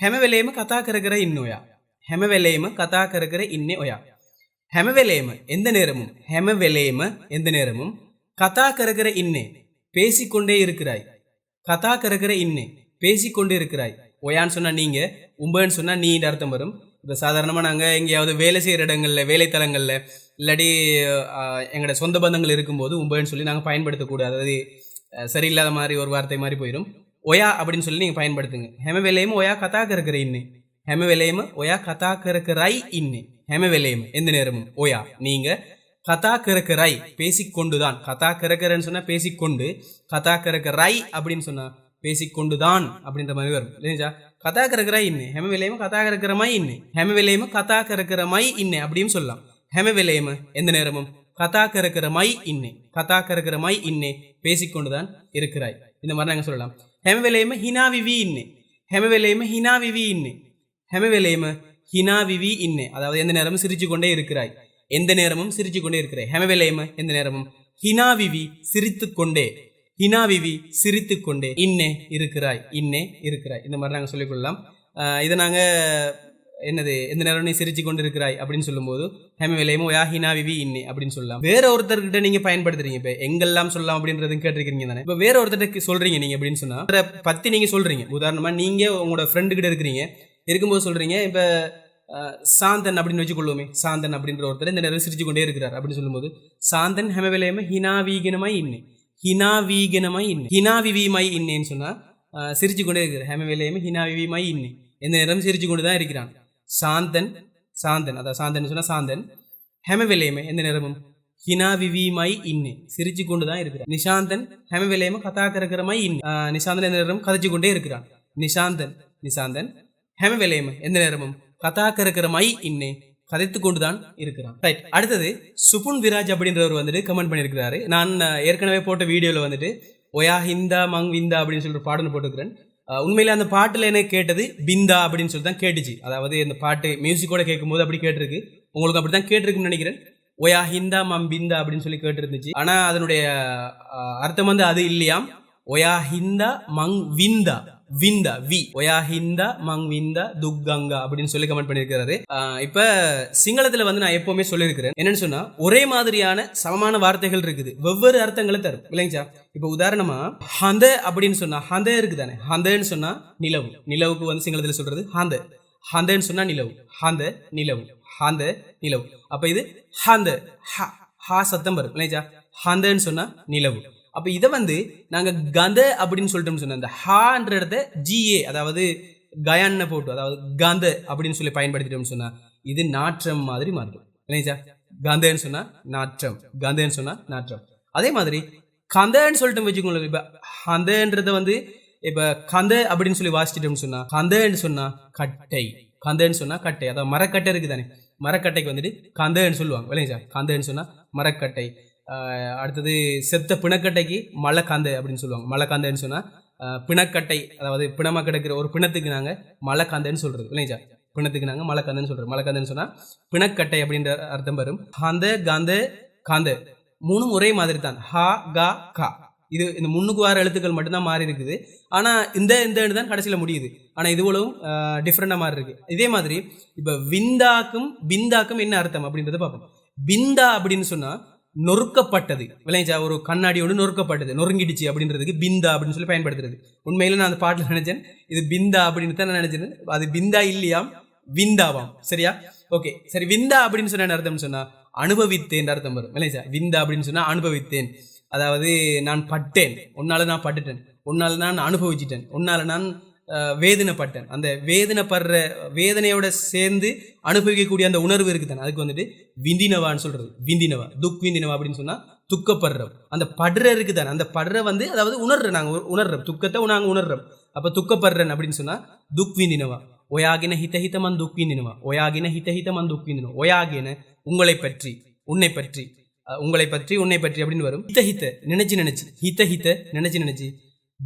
හැම වෙලේම කතා කර කර ඉන්න ඔයා. හැම වෙලේම කතා කර කර ඉන්නේ ඔයා. හැම වෙලේම எந்த நேரமும் හැම වෙලේම எந்த நேரமும் கதா கர கர இன்னே பேசிக்கொண்டே இருக்கிறாய் கதா கர கர இன்னே பேசிக்கொண்டே இருக்கிறாய் ஒயான்னு சொன்னா நீங்க உம்பன்னு சொன்னா நீன்ற அர்த்தம் வரும் இப்போ சாதாரணமாக நாங்கள் எங்கேயாவது வேலை செய்கிற இடங்களில் வேலைத்தலங்களில் இல்லாட்டி ஆஹ், எங்களோட சொந்த பந்தங்கள் இருக்கும்போது உம்பன்னு சொல்லி நாங்கள் பயன்படுத்தக்கூடாது அதாவது அஹ், சரியில்லாத மாதிரி ஒரு வார்த்தை மாதிரி போயிடும் ஒயா அப்படின்னு சொல்லி நீங்கள் பயன்படுத்துங்க. ஹெம வேலையும் ஒயா கதா கறக்கிற இன்னே. ஹெம வேலையும் ஒயா கதா கறக்கிறை இன்னே. ஹெம வேலையும் எந்த நேரமும் ஒயா நீங்கள் கதா கறக்கரை பேசிக்கொண்டுதான். கதா கறக்கறன்னு சொன்னா பேசிக்கொண்டு கதா கறக்கரை அப்படின்னு சொன்னா பேசிக்கொண்டுதான் அப்படின்ற மாதிரி வரும். இல்லைங்களா கதா கறக்கரை இன்னே. ஹெம விலையம கதா கறக்கிறமாய் இன்னே. ஹெம விலையம கதா கறக்கிறமாய் இன்னே அப்படின்னு சொல்லலாம். ஹெம விலையம எந்த நேரமும் கதா கறக்கிறமாய் இன்னே. கதா கறக்கிறமாய் இன்னே. பேசிக்கொண்டுதான் இருக்கிறாய். இந்த மாதிரி நாங்க சொல்லலாம். ஹெம விலையம ஹினா விவி இன்னே ஹெம விலையம ஹினா விவி இன்னே ஹெம ஹினா விவி இன்னே அதாவது எந்த நேரமும் சிரிச்சு கொண்டே இருக்கிறாய். எந்த நேரமும் சிரிச்சு கொண்டே இருக்கிறாய். ஹெமவிலையம எந்த நேரமும் ஹினாவிவி சிரித்து கொண்டே. ஹினாவிவி சிரித்து கொண்டே. இன்னே இருக்கிறாய். இன்னே இருக்கிறாய். இந்த மாதிரி நாங்கள் சொல்லிக்கொள்ளலாம் ஆஹ் இதை நாங்கள் என்னது எந்த நேரம் நீ சிரிச்சு கொண்டு இருக்கிறாய் அப்படின்னு சொல்லும்போது ஹெம விலையமோ யா ஹினா விவி இன்னி அப்படின்னு சொல்லலாம். வேற ஒருத்தர்கிட்ட நீங்க பயன்படுத்துறீங்க இப்போ எங்கெல்லாம் சொல்லலாம் அப்படின்றதும் கேட்டிருக்கீங்க தானே? இப்போ வேற ஒருத்தர்கிட்ட சொல்றீங்க நீங்க அப்படின்னு சொன்னா பத்தி நீங்க சொல்றீங்க. உதாரணமா நீங்க உங்களோட ஃப்ரெண்டு கிட்ட இருக்கிறீங்க. இருக்கும்போது சொல்றீங்க இப்போ சாந்தன் அப்படின்னு வச்சுக்கொள்வோமே சாந்தன் அப்படின்ற ஒருத்தர் இந்த நேரம் சிரிச்சு கொண்டே இருக்கிறார் அப்படின்னு சொல்லும்போது சாந்தன் ஹெமவிலையம ஹினாவீகனமாய் இன்னே ஹினாவீகனமாய் இன்னே ஹினாவிவிமாய் இன்னேன்னு சொன்னா சிரிச்சு கொண்டே இருக்கிறார். ஹெமவிலையம ஹினாவிவிமாய் இன்னே. எந்த நேரம் சிரிச்சு கொண்டு தான் இருக்கிறான். சாந்தன் சாந்தன். அதான் சாந்தன் சொன்னா சாந்தன். ஹெமவிலையம எந்த நேரமும். ஹினாவிவிமாய் இன்னு. சிரிச்சு கொண்டு தான் இருக்கிறான். நிஷாந்தன் ஹெமவிலையம கதா கரகரமாய் இன்னே நிஷாந்தன் எந்த நேரமும் கதைச்சு கொண்டே இருக்கிறான். நிஷாந்தன் நிஷாந்தன். ஹெமவிலையம எந்த நேரமும் கதா கரகரமாய் இன்னு. கதைத்து கொண்டுதான் இருக்கிறான். ரைட் அடுத்தது சுபுன் விராஜ் அப்படின்றவர் வந்துட்டு கமெண்ட் பண்ணியிருக்கிறாரு. நான் ஏற்கனவே போட்ட வீடியோவில் வந்துட்டு ஒயா ஹிந்தா மங் விந்தா அப்படின்னு சொல்லிட்டு ஒரு பாடல் போட்டுக்கிறேன் உண்மையில் அந்த பாட்டில் என்ன கேட்டது? பிந்தா அப்படின்னு சொல்லி தான் கேட்டுச்சு. அதாவது இந்த பாட்டு மியூசிக்கோட கேட்கும்போது அப்படி கேட்டிருக்கு. உங்களுக்கு அப்படி தான் கேட்டிருக்குன்னு நினைக்கிறேன். ஒயா ஹிந்தா மம் பிந்தா அப்படின்னு சொல்லி கேட்டிருந்துச்சு. ஆனால் அதனுடைய அர்த்தம் வந்து அது இல்லையாம். ஒயா ஹிந்தா மங் விந்தா. விந்தா வி. ஒயா ஹிந்தா மங் விந்தா துக்கங்கா அப்படின்னு சொல்லி கமெண்ட் பண்ணியிருக்காரு இப்ப சிங்களத்துல வந்து நான் எப்பவுமே சொல்லியிருக்கிறேன். என்னன்னு சொன்னா ஒரே மாதிரியான சமமான வார்த்தைகள் இருக்குது. வெவ்வேறு அர்த்தங்களை தரும். இல்லைங்களா இப்ப உதாரணமா ஹந்த அப்படின்னு சொன்னா ஹந்த இருக்குதானே? ஹந்தன்னு சொன்னா நிலவு. நிலவுக்கு வந்து சிங்களத்துல சொல்றது ஹந்த. ஹந்தன்னு சொன்னா நிலவு. ஹந்த நிலவு. ஹந்த நிலவு. அப்ப இது ஹந்த. ஹா சத்தம் வரும். இல்லைங்களா ஹந்தன்னு சொன்னா நிலவு. அப்போ இதை வந்து நாங்கள் கந்த அப்படின்னு சொல்லிட்டோம்னு சொன்னோம் அந்த ஹான்ற இடத்த ஜிஏ அதாவது கயான்னு போட்டு அதாவது கந்த அப்படின்னு சொல்லி பயன்படுத்திட்டோம்னு சொன்னால் இது நாற்றம் மாதிரி மாறும் இல்லைங்க சார்? கந்தன்னு சொன்னால் நாற்றம் கந்தன்னு சொன்னால் நாற்றம். அதே மாதிரி கந்தன்னு சொல்லிட்டு வச்சுக்கோங்களேன் இப்போ கந்தன்றத வந்து இப்போ கந்த அப்படின்னு சொல்லி வாசிச்சிட்டோம்னு சொன்னால் கந்தன்னு சொன்னால் கட்டை கந்தன்னு சொன்னால் கட்டை அதாவது மரக்கட்டை இருக்குது தானே மரக்கட்டைக்கு வந்துட்டு கந்தன்னு சொல்லுவாங்க இல்லைங்களா கந்தன்னு சொன்னால் மரக்கட்டை. அடுத்தது செத்த பிணக்கட்டைக்கு மலை அப்படின்னு சொல்லுவாங்க. மலைக்காந்தைன்னு சொன்னால் பிணக்கட்டை அதாவது பிணமாக கிடைக்கிற ஒரு பிணத்துக்கு நாங்கள் மலை சொல்கிறது இல்லைங்களா பிணத்துக்கு நாங்கள் மலை சொல்கிறோம் சொல்றோம் சொன்னால் பிணக்கட்டை அப்படின்ற அர்த்தம் வரும். காந்த காந்த காந்த. மூணும் ஒரே மாதிரி தான். ஹா கா கா. இது இந்த முன்னுக்கு வார எழுத்துக்கள் மட்டும்தான் மாறி இருக்குது. ஆனால் இந்த இந்த தான் கடைசியில் முடியுது. ஆனால் இதுவளவும் டிஃப்ரெண்டாக மாறி இருக்கு. இதே மாதிரி இப்போ விந்தாக்கும் பிந்தாக்கும் என்ன அர்த்தம் அப்படின்றத பார்ப்போம். பிந்தா அப்படின்னு சொன்னால் நொறுக்கப்பட்டது. விளைஞ்சா ஒரு கண்ணாடியோடு நொறுக்கப்பட்டது. நொறுங்கிடுச்சு அப்படின்றதுக்கு பிந்தா அப்படின்னு சொல்லி பயன்படுத்துறது. உண்மையில நான் அந்த பாட்டில் நினைச்சேன். இது பிந்தா அப்படின்னு தான் நான் நினைச்சேன் அது பிந்தா இல்லையாம் விந்தாவாம். சரியா? ஓகே. சரி விந்தா அப்படின்னு சொன்ன என்ன அர்த்தம் சொன்னா அனுபவித்தேன் அர்த்தம் வரும். விளைஞ்சா விந்தா அப்படின்னு சொன்னா அனுபவித்தேன். அதாவது நான் பட்டேன். உன்னால நான் பட்டுட்டேன். உன்னால நான் அனுபவிச்சிட்டேன். உன்னால நான் வேதனைப்பட்டேன். அந்த வேதனைப்படுற வேதனையோட சேர்ந்து அனுபவிக்கக்கூடிய அந்த உணர்வு இருக்குதானே அதுக்கு வந்துட்டு விந்தினவான்னு சொல்றது. விந்தினவா துக் விந்தினவா அப்படின்னு சொன்னா துக்கப்படுறோம். அந்த படுற இருக்குதானே அந்த படுற வந்து அதாவது உணர்றோம் நாங்கள் உணர்றோம். துக்கத்தை நாங்கள் உணர்றோம். அப்போ துக்கப்படுறேன் அப்படின்னு சொன்னா துக் விந்தினவா. ஒயாகின ஹிதஹிதமன் துக் விந்தினவா. ஒயாகின ஹிதஹிதமன் துக் விந்தினவா. ஒயாகின உங்களை பற்றி உன்னை பற்றி உங்களை பற்றி உன்னை பற்றி அப்படின்னு வரும். ஹித ஹித நினைச்சு நினைச்சு. ஹித ஹித நினைச்சு நினைச்சு.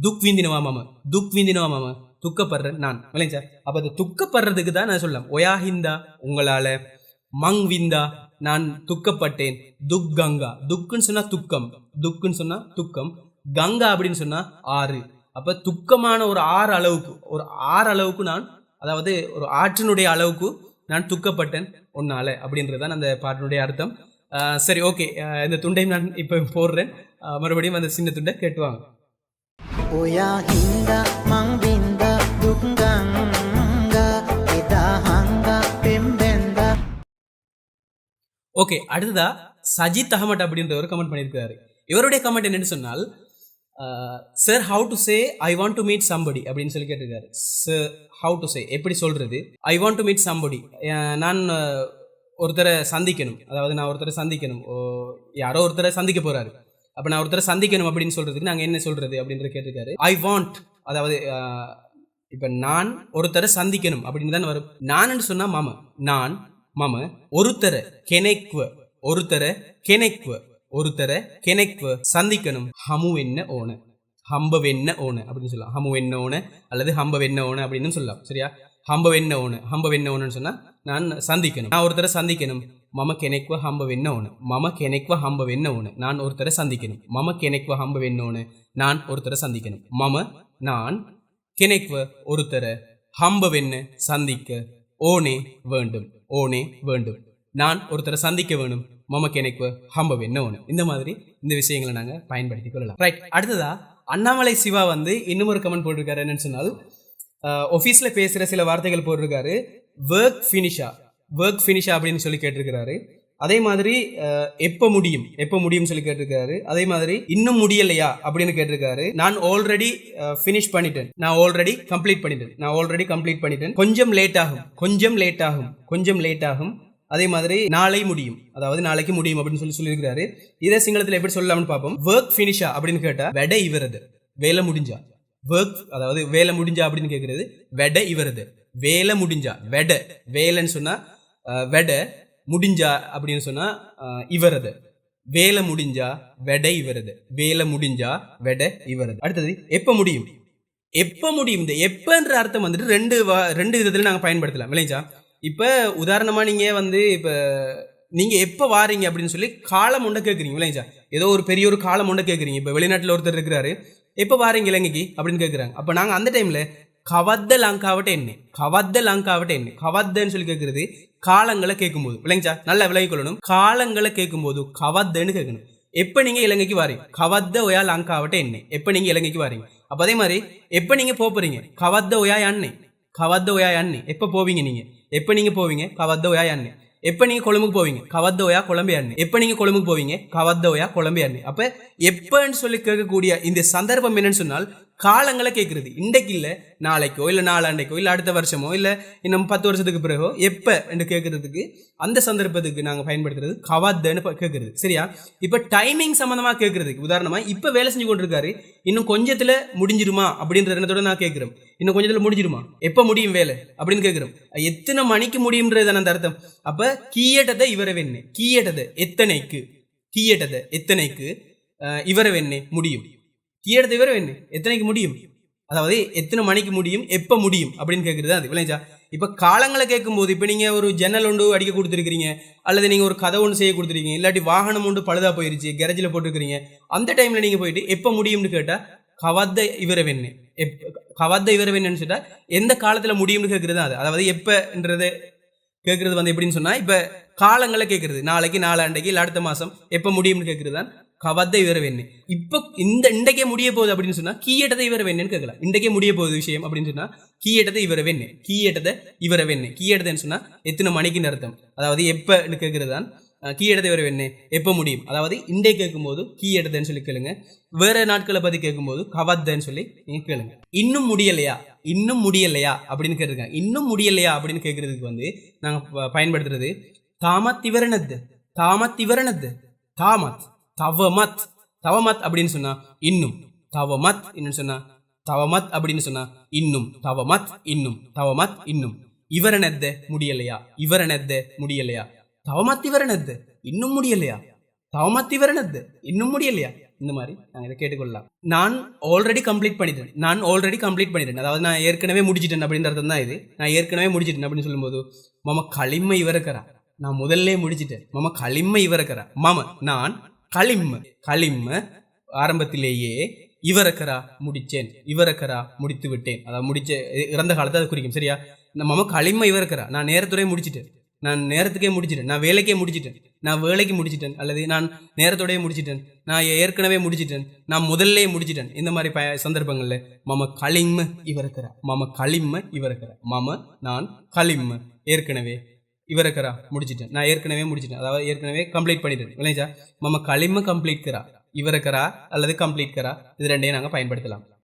துக் விந்தினவா மாமா. துக் விந்தினவா மாமா. துக்கப்படுறேன். நான் இல்லைங்க சார். அப்ப அது துக்கப்படுறதுக்கு தான் நான் சொல்லலாம் ஒயா ஹிந்தா உங்களால மங் விந்தா நான் துக்கப்பட்டேன். துக் கங்கா. துக்குன்னு சொன்னா துக்கம். துக்குன்னு சொன்னா துக்கம். கங்கா அப்படின்னு சொன்னா ஆறு. அப்ப துக்கமான ஒரு ஆறு அளவுக்கு ஒரு ஆறு அளவுக்கு நான் அதாவது ஒரு ஆற்றினுடைய அளவுக்கு நான் துக்கப்பட்டேன் உன்னால அப்படின்றது தான் அந்த பாட்டினுடைய அர்த்தம். ஆஹ் சரி ஓகே. இந்த துண்டையும் நான் இப்போ போடுறேன். மறுபடியும் அந்த சின்ன துண்டை கேட்டுவாங்க. ஓகே அடுத்ததா சஜித் அகமட் அப்படின்றவர் கமெண்ட் பண்ணியிருக்காரு. இவருடைய கமெண்ட் என்னன்னு சொன்னால் sir how to say I want to meet somebody அப்படின்னு சொல்லி கேட்டிருக்காரு. சார் ஹவு டு சே எப்படி சொல்றது? I want to meet somebody நான் ஒருத்தரை சந்திக்கணும். அதாவது நான் ஒருத்தரை சந்திக்கணும். ஓ, யாரோ ஒருத்தரை சந்திக்க போறாரு. அப்போ நான் ஒருத்தரை சந்திக்கணும் அப்படின்னு சொல்றதுக்கு நாங்கள் என்ன சொல்றது அப்படின்றது கேட்டிருக்காரு. ஐ வாண்ட் அதாவது இப்போ இப்ப நான் ஒருத்தரை சந்திக்கணும் அப்படின்னு தான் வரும். நான் சொன்னா மாம நான் மம ஒருத்தர கெனைக்குவ ஒருத்தர கெனைக்குவ ஒருத்தர கெனைக்குவ சந்திக்கணும். ஹமு என்ன ஓன ஹம்ப வெண்ண ஓன அப்படின்னு சொல்லலாம். ஹமு வெண்ண ஓன அல்லது ஹம்ப வெண்ண ஓன அப்படின்னு சொல்லலாம். சரியா? ஹம்ப வெண்ண ஓன ஹம்ப வெண்ண ஓனன்னு சொன்னா நான் சந்திக்கணும். நான் ஒருத்தரை சந்திக்கணும். மம கெனைக்குவ ஹம்ப வெண்ண ஓன. மம கெனைக்குவ ஹம்ப வெண்ண ஓன. நான் ஒருத்தரை சந்திக்கணும். மம கெனைக்குவ ஹம்ப வெண்ண ஓன. நான் ஒருத்தரை சந்திக்கணும். மம நான் கெனைக்குவ ஒருத்தரை ஹம்பவென்ன சந்திக்க ஓனே வேண்டும். ஓனே வேண்டும். நான் ஒருத்தரை சந்திக்க வேணும். மமக்கு எனக்கு ஹம்ப என்ன ஒன்று இந்த மாதிரி இந்த விஷயங்களை நாங்கள் பயன்படுத்தி கொள்ளலாம். ரைட் அடுத்ததா அண்ணாமலை சிவா வந்து இன்னும் ஒரு கமெண்ட் போட்டிருக்காரு. என்னன்னு சொன்னால் ஆஃபீஸில் பேசுகிற சில வார்த்தைகள் போட்டிருக்காரு. ஒர்க் ஃபினிஷா ஒர்க் ஃபினிஷா அப்படின்னு சொல்லி கேட்டிருக்கிறாரு. அதே மாதிரி எப்போ எப்ப முடியும்? எப்ப முடியும் சொல்லி கேட்டிருக்காரு. அதே மாதிரி இன்னும் முடியலையா? அப்படின்னு கேட்டிருக்காரு. நான் ஆல்ரெடி ஃபினிஷ் பண்ணிட்டேன். நான் ஆல்ரெடி கம்ப்ளீட் பண்ணிட்டேன். நான் ஆல்ரெடி கம்ப்ளீட் பண்ணிட்டேன். கொஞ்சம் லேட் ஆகும். கொஞ்சம் லேட் ஆகும். கொஞ்சம் லேட் ஆகும். அதே மாதிரி நாளை முடியும். அதாவது நாளைக்கு முடியும் அப்படின்னு சொல்லி சொல்லியிருக்கிறாரு இதே சிங்களத்தில் எப்படி சொல்லலாம்னு பார்ப்போம். ஒர்க் ஃபினிஷா அப்படின்னு கேட்டால் வெட இவரது. வேலை முடிஞ்சா. ஒர்க் அதாவது வேலை முடிஞ்சா அப்படின்னு கேட்கறது வெட இவரது. வேலை முடிஞ்சா. வெட. வேலைன்னு சொன்னா வெட. முடிஞ்சா அப்படின்னு சொன்னா இவரது. வேலை முடிஞ்சா வெட இவரது. வேலை முடிஞ்சா வெட இவரது. அடுத்தது எப்ப முடியும்? எப்ப முடியும்? இந்த எப்பன்ற அர்த்தம் வந்துட்டு ரெண்டு வா- ரெண்டு விதத்துல நாங்க பயன்படுத்தலாம். விளைஞ்சா? இப்ப உதாரணமா நீங்க வந்து இப்ப நீங்க எப்ப வாரீங்க அப்படின்னு சொல்லி காலம் ஒன்றை கேட்குறீங்க விளைஞ்சா? ஏதோ ஒரு பெரிய ஒரு காலம் ஒன்றை கேட்குறீங்க இப்ப வெளிநாட்டுல ஒருத்தர் இருக்கிறாரு. எப்ப வாரீங்க இலங்கைக்கு? அப்படின்னு கேட்குறாங்க அப்ப நாங்க அந்த டைம்ல கவத்த லங்காவட்ட என்ன கவத்த லங்காவட்ட என்ன கவத்தன்னு சொல்லி கேட்கறது காலங்களை கேட்கும்போது விளங்கிச்சா? நல்லா விலகி கொள்ளணும். காலங்களை கேட்கும்போது கவத்தன்னு கேட்கணும் எப்ப நீங்க இலங்கைக்கு வரீங்க? கவத்த ஒயா லங்காவட்ட என்ன எப்ப நீங்க இலங்கைக்கு வரீங்க? அப்ப அதே மாதிரி எப்ப நீங்க போக போறீங்க? கவத்த ஒயா அண்ணே கவத்த ஒயா அண்ணே எப்ப போவீங்க நீங்க? எப்ப நீங்க போவீங்க? கவத்த ஒயா அண்ணே எப்ப நீங்க கொழும்புக்கு போவீங்க? கவத்தோயா கொழம்பு அண்ணே எப்ப நீங்க கொழும்புக்கு போவீங்க? கவர்தோயா கொழம்பு அண்ணே அப்ப எப்பன்னு சொல்லி கேட்கக்கூடிய இந்த சந்தர்ப்பம் என்னன்னு சொன்னால் காலங்களை கேட்குறது இன்றைக்கு இல்லை நாளைக்கோ இல்லை நாளாண்டைக்கோ இல்லை அடுத்த வருஷமோ இல்லை இன்னும் பத்து வருஷத்துக்கு பிறகோ எப்போ என்று கேட்குறதுக்கு அந்த சந்தர்ப்பத்துக்கு நாங்கள் பயன்படுத்துறது கவாத்தன்னு கேட்குறது சரியா? இப்போ டைமிங் சம்மந்தமாக கேட்கறதுக்கு உதாரணமாக இப்போ வேலை செஞ்சு கொண்டிருக்காரு இன்னும் கொஞ்சத்தில் முடிஞ்சிருமா அப்படின்ற எண்ணத்தோட நான் கேட்குறேன் இன்னும் கொஞ்சத்தில் முடிஞ்சிருமா? எப்போ முடியும் வேலை? அப்படின்னு கேட்குறோம் எத்தனை மணிக்கு முடியும்ன்றது அந்த அர்த்தம். அப்போ கீயட்டதை இவரவெண்ணே கீயட்டதை எத்தனைக்கு? கீயட்டதை எத்தனைக்கு? இவரை இவரவெண்ணே முடியும். கீழே தவிர என்ன எத்தனைக்கு முடியும்? அதாவது எத்தனை மணிக்கு முடியும்? எப்ப முடியும்? அப்படின்னு கேட்கறது அது. விளைஞ்சா இப்ப காலங்களை கேட்கும்போது இப்ப நீங்க ஒரு ஜன்னல் ஒன்று அடிக்க கொடுத்துருக்கீங்க அல்லது நீங்க ஒரு கதை ஒன்று செய்ய கொடுத்துருக்கீங்க இல்லாட்டி வாகனம் ஒன்று பழுதா போயிருச்சு கெரஜில் போட்டுருக்கீங்க அந்த டைம்ல நீங்க போயிட்டு எப்ப முடியும்னு கேட்டா கவத்த இவரவெண்ணே எப் கவத்த இவரவென்னு சொல்லிட்டா எந்த காலத்துல முடியும்னு கேட்கறது அது. அதாவது எப்பன்றது கேட்கறது வந்து எப்படின்னு சொன்னா இப்ப காலங்களை கேட்கறது நாளைக்கு நாளாண்டைக்கு இல்லை அடுத்த மாசம் எப்ப முடியும்னு கேட்கறது தான் கவத்தை இவர வேணு இப்போ இந்த இன்றைக்கே முடிய போகுது அப்படின்னு சொன்னால் கீயட்டதை இவர வேணேன்னு கேட்கலாம். இன்றைக்கே முடிய போகுது விஷயம் அப்படின்னு சொன்னால் கீயட்டதை இவர வேணு கீயட்டதை இவர வேணு கீயட்டதைன்னு சொன்னால் எத்தனை மணிக்குன்னு அர்த்தம். அதாவது எப்போன்னு கேட்கறது தான் அஹ், கீயட்டதை இவர வேணு எப்போ முடியும்? அதாவது இண்டே கேட்கும்போது கீயட்டதைன்னு சொல்லி கேளுங்க. வேற நாட்களை பற்றி கேட்கும்போது கவத்தைன்னு சொல்லி நீங்கள் கேளுங்க. இன்னும் முடியலையா? இன்னும் முடியலையா? அப்படின்னு கேட்டிருக்காங்க. இன்னும் முடியலையா? அப்படின்னு கேட்கறதுக்கு வந்து நாங்கள் ப- பயன்படுத்துறது தாமத் இவரணத்து தாமத் இவரணத்து தாமத். தவமத். தவமத் அப்படின்னு சொன்னா இன்னும். தவமத் என்னன்னு சொன்னா தவமத் அப்படின்னு சொன்னா இன்னும். தவமத் இன்னும். தவமத் இன்னும். இவரனெத்த முடியலையா? இவரனெத்த முடியலையா? தவமத் இவரனெத்த. இன்னும் முடியலையா? தவமத் இவரனெத்த. இன்னும் முடியலையா? இந்த மாதிரி நாங்கள் இதை கேட்டுக்கொள்ளலாம். நான் ஆல்ரெடி கம்ப்ளீட் பண்ணிட்டேன். நான் ஆல்ரெடி கம்ப்ளீட் பண்ணிட்டேன். அதாவது நான் ஏற்கனவே முடிச்சிட்டேன் அப்படின்றது அர்த்தம் தான் இது. நான் ஏற்கனவே முடிச்சிட்டேன் அப்படின்னு சொல்லும்போது மம களிம்மை இவரக்கரா? நான் முதல்ல முடிச்சிட்டேன். மம களிமை இவரக்கரா? மம நான் களிம் களிம் ஆரம்பத்திலேயே இவரக்கரா முடிச்சேன் இவரக்கரா முடித்து விட்டேன். அதாவது முடிச்ச இறந்த காலத்தை அது குறிக்கும் சரியா? இந்த மம களிம இவரக்கரா. நான் நேரத்துடைய முடிச்சிட்டேன். நான் நேரத்துக்கே முடிச்சிட்டேன். நான் வேலைக்கே முடிச்சிட்டேன். நான் வேலைக்கு முடிச்சிட்டேன். அல்லது நான் நேரத்தோடயே முடிச்சிட்டேன். நான் ஏற்கனவே முடிச்சிட்டேன். நான் முதல்லே முடிச்சிட்டேன். இந்த மாதிரி ப சந்தர்ப்பங்களில் மம களிம்ம இவருக்கிறா மம களிம்ம இவருக்கிறா மம நான் களிம்ம ஏற்கனவே இவருக்கிறா முடிச்சிட்டேன். நான் ஏற்கனவே முடிச்சிட்டேன். அதாவது ஏற்கனவே கம்ப்ளீட் பண்ணிட்டேன். இல்லைங்களா மம களிம்ம கம்ப்ளீட் கரா. இவருக்கிறா அல்லது கம்ப்ளீட் கரா. இது ரெண்டையும் நாங்கள் பயன்படுத்தலாம்.